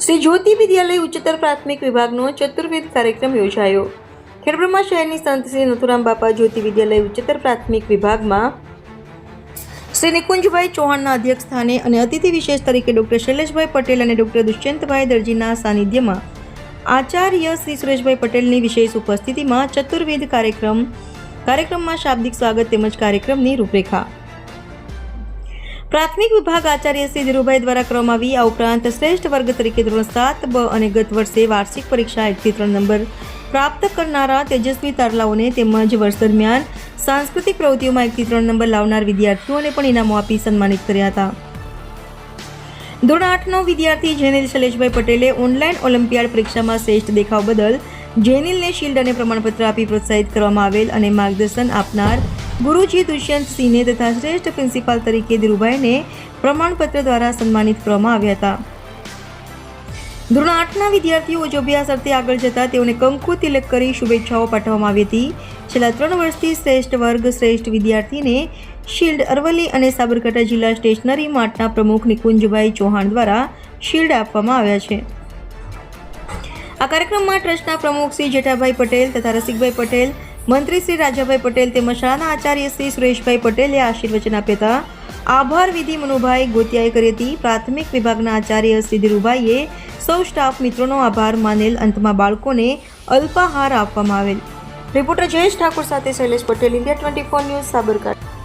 શ્રી જ્યોતિ વિદ્યાલય ઉચ્ચતર પ્રાથમિક વિભાગનો ચતુર્વેદ કાર્યક્રમ યોજાયો. ખેડબ્રહ્મા શહેરની સંત શ્રી નથુરામ બાપા જ્યોતિ વિદ્યાલય ઉચ્ચતર પ્રાથમિક વિભાગમાં શ્રી નિકુંજભાઈ ચૌહાણના અધ્યક્ષ સ્થાને અને અતિથિ વિશેષ તરીકે ડૉક્ટર શૈલેષભાઈ પટેલ અને ડૉક્ટર દુષ્યંતભાઈ દરજીના સાનિધ્યમાં આચાર્ય શ્રી સુરેશભાઈ પટેલની વિશેષ ઉપસ્થિતિમાં ચતુર્વેદ કાર્યક્રમ, કાર્યક્રમમાં શાબ્દિક સ્વાગત તેમજ કાર્યક્રમની રૂપરેખા પ્રાથમિક વિભાગ આચાર્ય શ્રી ધીરુભાઈ દ્વારા કરવામાં આવી. આ ઉપરાંત શ્રેષ્ઠ વર્ગ તરીકે ધોરણ સાત, બ અને ગત વર્ષે વાર્ષિક પરીક્ષા એકથી ત્રણ નંબર પ્રાપ્ત કરનારા તેજસ્વી તારલાઓને તેમજ વર્ષ દરમિયાન સાંસ્કૃતિક પ્રવૃત્તિઓમાં એકથી ત્રણ નંબર લાવનાર વિદ્યાર્થીઓને પણ ઇનામો આપી સન્માનિત કર્યા હતા. ધોરણ આઠનો વિદ્યાર્થી જેનિલ શૈલેષભાઈ પટેલે ઓનલાઈન ઓલિમ્પિયાડ પરીક્ષામાં શ્રેષ્ઠ દેખાવ બદલ જેનિલને શિલ્ડ અને પ્રમાણપત્ર આપી પ્રોત્સાહિત કરવામાં આવેલ અને માર્ગદર્શન આપનાર ગુરુજી દુષ્યંત સિંહને તથા શ્રેષ્ઠ પ્રિન્સિપાલ તરીકે ધીરુભાઈને પ્રમાણપત્ર દ્વારા સન્માનિત કરવામાં આવ્યા હતા. ધોરણ આઠના વિદ્યાર્થીઓ જો અભ્યાસ અર્થે આગળ જતા તેઓને કંકુ તિલક કરી શુભેચ્છાઓ પાઠવવામાં આવી હતી. છેલ્લા ત્રણ વર્ષથી શ્રેષ્ઠ વર્ગ, શ્રેષ્ઠ વિદ્યાર્થીને શિલ્ડ અરવલ્લી અને સાબરકાંઠા જિલ્લા સ્ટેશનરી માર્ટના પ્રમુખ નિકુંજભાઈ ચૌહાણ દ્વારા શિલ્ડ આપવામાં આવ્યા છે. આ કાર્યક્રમમાં ટ્રસ્ટના પ્રમુખ શ્રી જેઠાભાઈ પટેલ તથા રસિકભાઈ પટેલ, મંત્રી શ્રી રાજાભાઈ પટેલ તેમજ શાળાના આચાર્ય શ્રી સુરેશભાઈ પટેલે આશીર્વચન આપ્યા હતા. આભાર વિધિ મનુભાઈ ગોતિયાએ કરી હતી. પ્રાથમિક વિભાગના આચાર્ય શ્રી ધીરુભાઈએ સૌ સ્ટાફ મિત્રોનો આભાર માનેલ. અંતમાં બાળકોને અલ્પાહાર આપવામાં આવેલ. રિપોર્ટર જયેશ ઠાકોર સાથે Shailesh Patel, India twenty four news, Sabarkantha.